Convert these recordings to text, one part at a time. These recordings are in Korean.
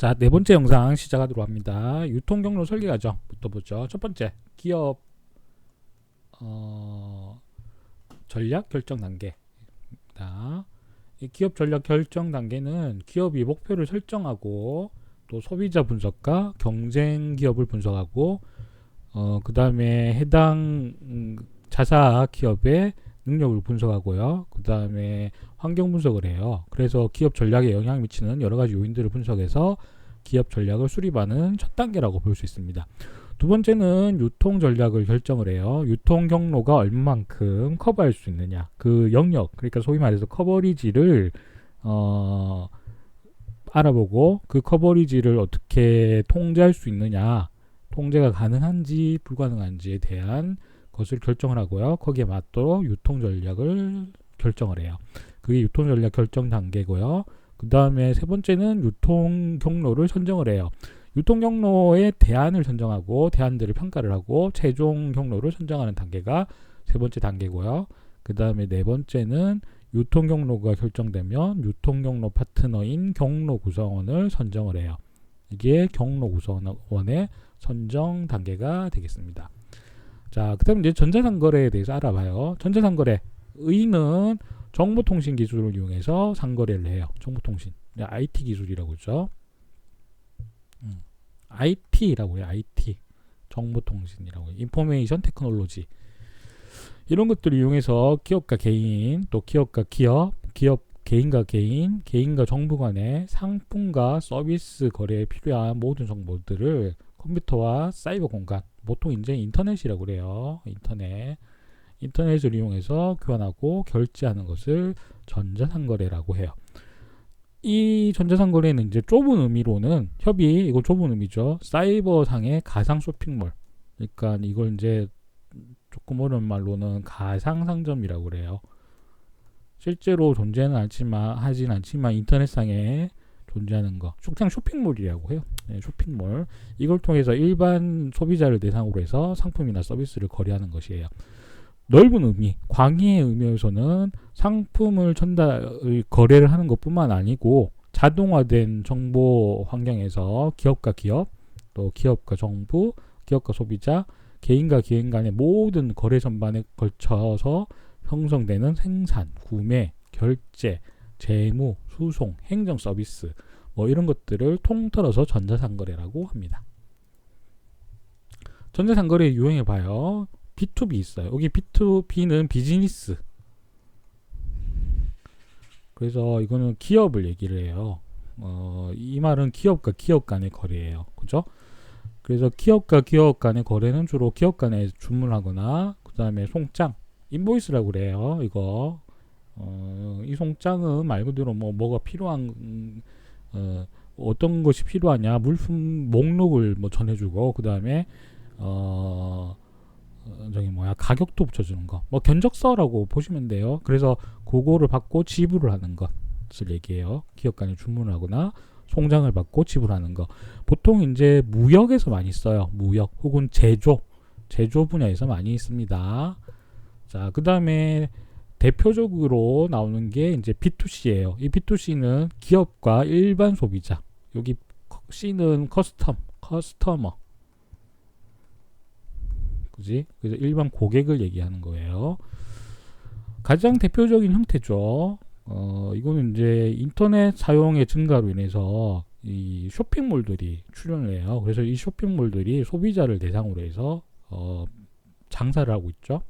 자, 네 번째 영상 시작하도록 합니다. 유통 경로 설계 과정부터 보죠. 첫 번째, 기업 어, 전략 결정 단계입니다. 이 기업 전략 결정 단계는 기업이 목표를 설정하고 또 소비자 분석과 경쟁 기업을 분석하고 어, 그 다음에 해당 음, 자사 기업의 능력을 분석하고요. 그 다음에 환경 분석을 해요. 그래서 기업 전략에 영향을 미치는 여러 가지 요인들을 분석해서 기업 전략을 수립하는 첫 단계라고 볼 수 있습니다. 두 번째는 유통 전략을 결정을 해요. 유통 경로가 얼마만큼 커버할 수 있느냐. 그 영역, 그러니까 소위 말해서 커버리지를 어, 알아보고 그 커버리지를 어떻게 통제할 수 있느냐. 통제가 가능한지 불가능한지에 대한 것을 결정을 하고요. 거기에 맞도록 유통 전략을 결정을 해요. 그게 유통 전략 결정 단계고요. 그 다음에 세 번째는 유통 경로를 선정을 해요. 유통 경로의 대안을 선정하고 대안들을 평가를 하고 최종 경로를 선정하는 단계가 세 번째 단계고요. 그 다음에 네 번째는 유통 경로가 결정되면 유통 경로 파트너인 경로 구성원을 선정을 해요. 이게 경로 구성원의 선정 단계가 되겠습니다. 자, 그 다음에 이제 전자상거래에 대해서 알아봐요. 전자상거래. 의는 정보통신 기술을 이용해서 상거래를 해요. 정보통신. IT 기술이라고 하죠. 음. IT라고 해요. IT. 정보통신이라고 해요. 인포메이션 테크놀로지. 이런 것들을 이용해서 기업과 개인, 또 기업과 기업, 기업 개인과 개인, 개인과 정부 간의 상품과 서비스 거래에 필요한 모든 정보들을 컴퓨터와 사이버 공간, 보통 이제 인터넷이라고 그래요. 인터넷. 인터넷을 이용해서 교환하고 결제하는 것을 전자상거래라고 해요. 이 전자상거래는 이제 좁은 의미로는 협의 이거 좁은 의미죠. 사이버상의 가상 쇼핑몰. 그러니까 이걸 이제 조금 어려운 말로는 가상 상점이라고 그래요. 실제로 존재는 않지만 하진 않지만 인터넷상에 존재하는 거. 쇼핑몰이라고 해요. 네, 쇼핑몰. 이걸 통해서 일반 소비자를 대상으로 해서 상품이나 서비스를 거래하는 것이에요. 넓은 의미, 광의의 의미에서는 상품을 전달, 거래를 하는 것 뿐만 아니고 자동화된 정보 환경에서 기업과 기업, 또 기업과 정부, 기업과 소비자, 개인과 개인 간의 모든 거래 전반에 걸쳐서 형성되는 생산, 구매, 결제, 재무, 수송, 행정 서비스 뭐 이런 것들을 통틀어서 전자상거래라고 합니다. 전자상거래 유형해 봐요. B2B 있어요. 여기 B2B는 비즈니스. 그래서 이거는 기업을 얘기를 해요. 어, 이 말은 기업과 기업 간의 거래예요. 그죠? 그래서 기업과 기업 간의 거래는 주로 기업 간에 주문하거나 그 다음에 송장, 인보이스라고 그래요. 이거 어, 이 송장은 말 그대로 뭐 뭐가 필요한 음, 어, 어떤 것이 필요하냐 물품 목록을 뭐 전해주고 그 다음에 어, 어, 저기 뭐야 가격도 붙여주는 거 뭐 견적서라고 보시면 돼요. 그래서 그거를 받고 지불을 하는 것을 얘기해요. 기업 간에 주문을 하거나 송장을 받고 지불하는 거. 보통 이제 무역에서 많이 써요. 무역 혹은 제조 제조 분야에서 많이 있습니다. 자, 그 다음에 대표적으로 나오는 게 이제 B2C예요. 이 B2C는 기업과 일반 소비자. 여기 C는 커스텀, 커스터머. 그지? 그래서 일반 고객을 얘기하는 거예요. 가장 대표적인 형태죠. 어, 이거는 이제 인터넷 사용의 증가로 인해서 이 쇼핑몰들이 출연을 해요. 그래서 이 쇼핑몰들이 소비자를 대상으로 해서 어, 장사를 하고 있죠.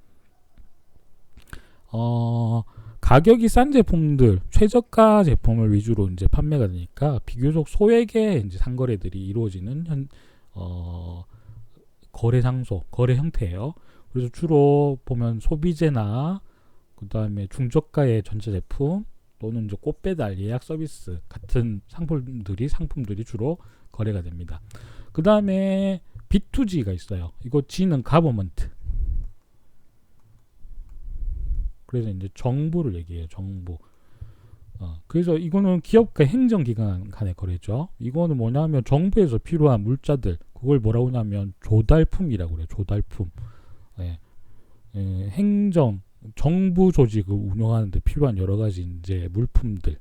어, 가격이 싼 제품들, 최저가 제품을 위주로 이제 판매가 되니까 비교적 소액의 이제 상거래들이 이루어지는 현, 어, 거래 장소, 거래 형태예요. 그래서 주로 보면 소비재나 그 다음에 중저가의 전자제품 또는 이제 꽃배달 예약 서비스 같은 상품들이 상품들이 주로 거래가 됩니다. 그 다음에 B2G가 있어요. 이거 G는 가버먼트. 그래서 이제 정부를 얘기해요. 정부. 어, 그래서 이거는 기업과 행정기관 간의 거래죠. 이거는 뭐냐면 정부에서 필요한 물자들 그걸 뭐라고 하냐면 조달품이라고 그래요. 조달품. 예. 예, 행정 정부 조직을 운영하는 데 필요한 여러 가지 이제 물품들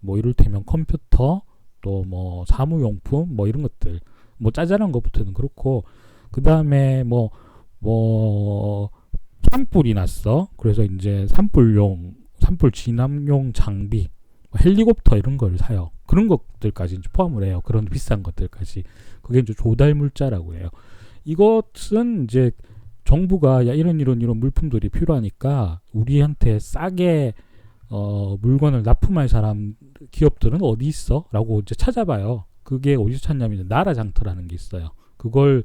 뭐 이를테면 컴퓨터 또또뭐 사무용품 뭐 이런 것들 뭐 짜잘한 것부터는 그렇고 그 다음에 뭐뭐 산불이 났어 그래서 이제 산불용 산불 진압용 장비 뭐 헬리콥터 이런 걸 사요 그런 것들까지 이제 포함을 해요 그런 비싼 것들까지 그게 이제 조달 물자라고 해요 이것은 이제 정부가 야 이런 이런 이런 물품들이 필요하니까 우리한테 싸게 어 물건을 납품할 사람 기업들은 어디 있어?라고 이제 찾아봐요. 그게 어디서 찾냐면 나라 장터라는 게 있어요. 그걸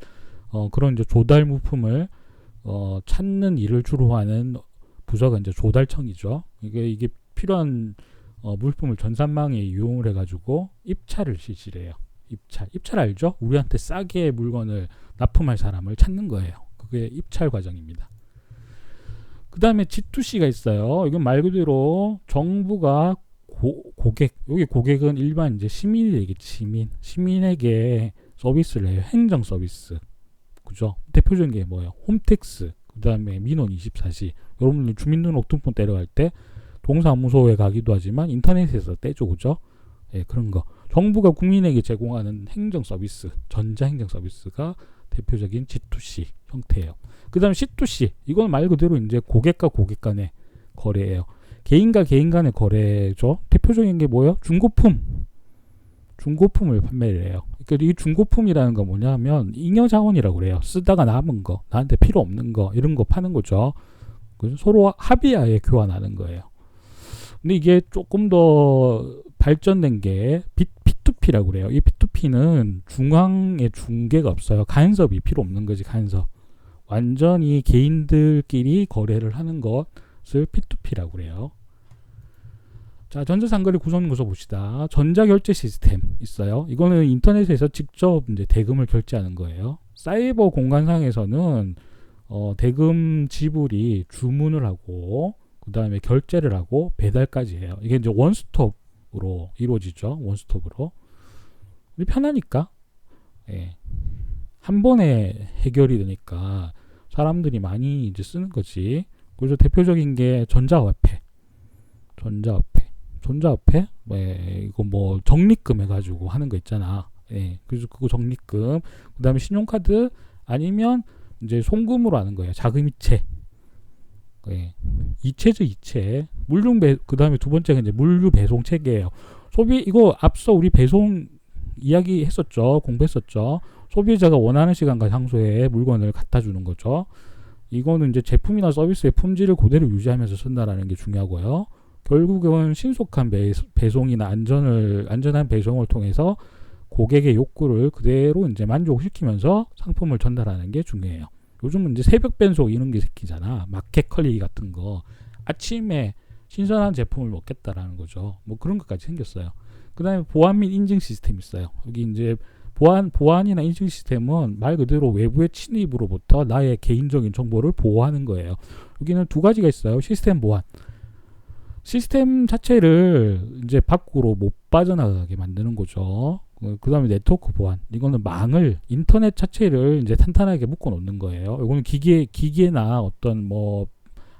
어 그런 이제 조달 물품을 어 찾는 일을 주로 하는 부서가 이제 조달청이죠. 이게 이게 필요한 어 물품을 전산망에 이용을 해가지고 입찰을 실시를 해요. 입찰, 입찰 알죠? 우리한테 싸게 물건을 납품할 사람을 찾는 거예요. 그게 입찰 과정입니다. 그 다음에 G2C가 있어요. 이건 말 그대로 정부가 고, 고객, 여기 고객은 일반 이제 시민이 되겠지, 시민. 시민에게 서비스를 해요. 행정 서비스. 그죠? 대표적인 게 뭐예요? 홈택스, 그 다음에 민원 24시. 여러분들 주민등록등본 떼려갈 때 동사무소에 가기도 하지만 인터넷에서 떼죠, 그죠? 예, 그런 거. 정부가 국민에게 제공하는 행정 서비스, 전자행정 서비스가 대표적인 G2C 형태예요. 그 다음 C2C. 이건 말 그대로 이제 고객과 고객 간의 거래예요. 개인과 개인 간의 거래죠. 대표적인 게 뭐예요? 중고품. 중고품을 판매를 해요. 그러니까 이 중고품이라는 건 뭐냐면 잉여 자원이라고 그래요. 쓰다가 남은 거, 나한테 필요 없는 거 이런 거 파는 거죠. 서로 합의하에 교환하는 거예요. 근데 이게 조금 더 발전된 게 P, P2P라고 그래요. 이 P2P는 중앙에 중개가 없어요. 간섭이 필요 없는 거지, 간섭. 완전히 개인들끼리 거래를 하는 것을 P2P라고 그래요. 자, 전자상거래 구성 요소 봅시다. 전자결제 시스템 있어요. 이거는 인터넷에서 직접 이제 대금을 결제하는 거예요. 사이버 공간상에서는 어, 대금 지불이 주문을 하고 그 다음에 결제를 하고 배달까지 해요. 이게 이제 원스톱으로 이루어지죠. 원스톱으로. 편하니까. 예. 한 번에 해결이 되니까 사람들이 많이 이제 쓰는 거지. 그래서 대표적인 게 전자화폐. 전자화폐. 전자화폐? 네, 이거 뭐 적립금 해가지고 하는 거 있잖아. 예. 그래서 그거 적립금. 그 다음에 신용카드 아니면 이제 송금으로 하는 거예요. 자금이체. 예. 이체죠, 이체. 물류 배, 그 다음에 두 번째가 이제 물류 배송 체계예요. 소비, 이거 앞서 우리 배송 이야기 했었죠. 공부했었죠. 소비자가 원하는 시간과 장소에 물건을 갖다 주는 거죠. 이거는 이제 제품이나 서비스의 품질을 그대로 유지하면서 쓴다라는 게 중요하고요. 결국은 신속한 배송이나 안전을 안전한 배송을 통해서 고객의 욕구를 그대로 이제 만족시키면서 상품을 전달하는 게 중요해요. 요즘은 이제 새벽 변속 이런 게 새끼잖아. 마켓 컬리 같은 거. 아침에 신선한 제품을 먹겠다라는 거죠. 뭐 그런 것까지 생겼어요. 그 다음에 보안 및 인증 시스템 있어요. 여기 이제 보안, 보안이나 인증 시스템은 말 그대로 외부의 침입으로부터 나의 개인적인 정보를 보호하는 거예요. 여기는 두 가지가 있어요. 시스템 보안. 시스템 자체를 이제 밖으로 못 빠져나가게 만드는 거죠. 그 다음에 네트워크 보안. 이거는 망을, 인터넷 자체를 이제 탄탄하게 묶어 놓는 거예요. 이거는 기계, 기계나 어떤 뭐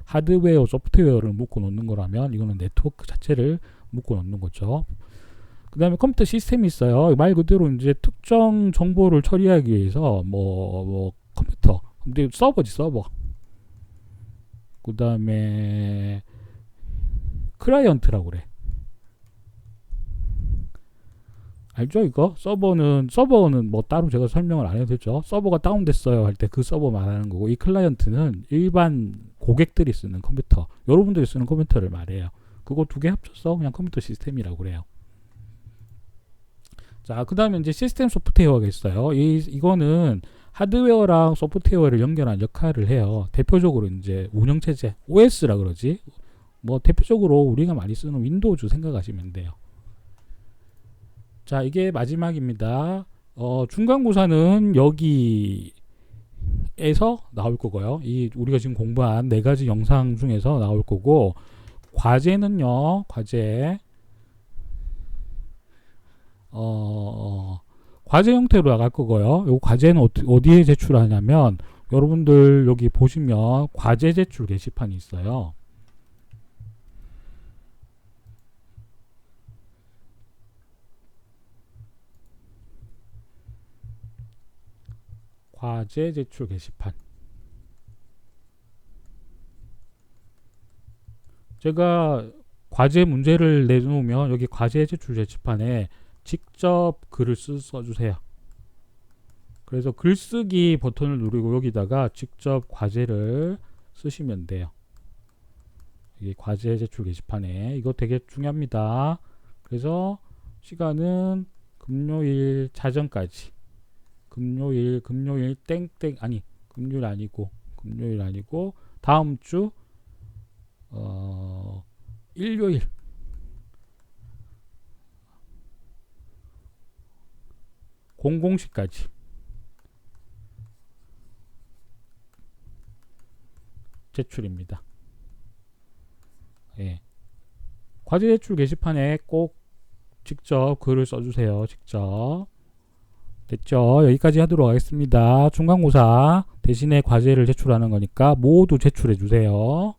하드웨어, 소프트웨어를 묶어 놓는 거라면 이거는 네트워크 자체를 묶어 놓는 거죠. 그 다음에 컴퓨터 시스템이 있어요. 말 그대로 이제 특정 정보를 처리하기 위해서 뭐, 뭐 컴퓨터, 근데 서버지 서버. 그 다음에 클라이언트라고 그래. 알죠 이거? 서버는 서버는 뭐 따로 제가 설명을 안 해도 되죠? 서버가 다운됐어요 할 때 그 서버 말하는 거고 이 클라이언트는 일반 고객들이 쓰는 컴퓨터 여러분들이 쓰는 컴퓨터를 말해요. 그거 두 개 합쳐서 그냥 컴퓨터 시스템이라고 그래요. 자 그 다음에 이제 시스템 소프트웨어가 있어요. 이, 이거는 하드웨어랑 소프트웨어를 연결한 역할을 해요. 대표적으로 이제 운영체제 OS라 그러지 뭐 대표적으로 우리가 많이 쓰는 윈도우즈 생각하시면 돼요 자, 이게 마지막입니다. 어, 중간고사는 여기에서 나올 거고요. 이 우리가 지금 공부한 네 가지 영상 중에서 나올 거고 과제는요. 과제 어, 과제 형태로 나갈 거고요. 요 과제는 어디에 제출하냐면 여러분들 여기 보시면 과제 제출 게시판이 있어요. 과제 제출 게시판. 제가 과제 문제를 내놓으면 여기 과제 제출 게시판에 직접 글을 쓰, 써주세요. 그래서 글쓰기 버튼을 누르고 여기다가 직접 과제를 쓰시면 돼요. 여기 과제 제출 게시판에 이거 되게 중요합니다. 그래서 시간은 금요일 자정까지. 금요일 금요일 땡땡 아니 금요일 아니고 금요일 아니고 다음 주 어, 일요일 공공시까지 제출입니다. 예. 과제 제출 게시판에 꼭 직접 글을 써주세요. 직접. 됐죠? 여기까지 하도록 하겠습니다. 중간고사 대신에 과제를 제출하는 거니까 모두 제출해 주세요.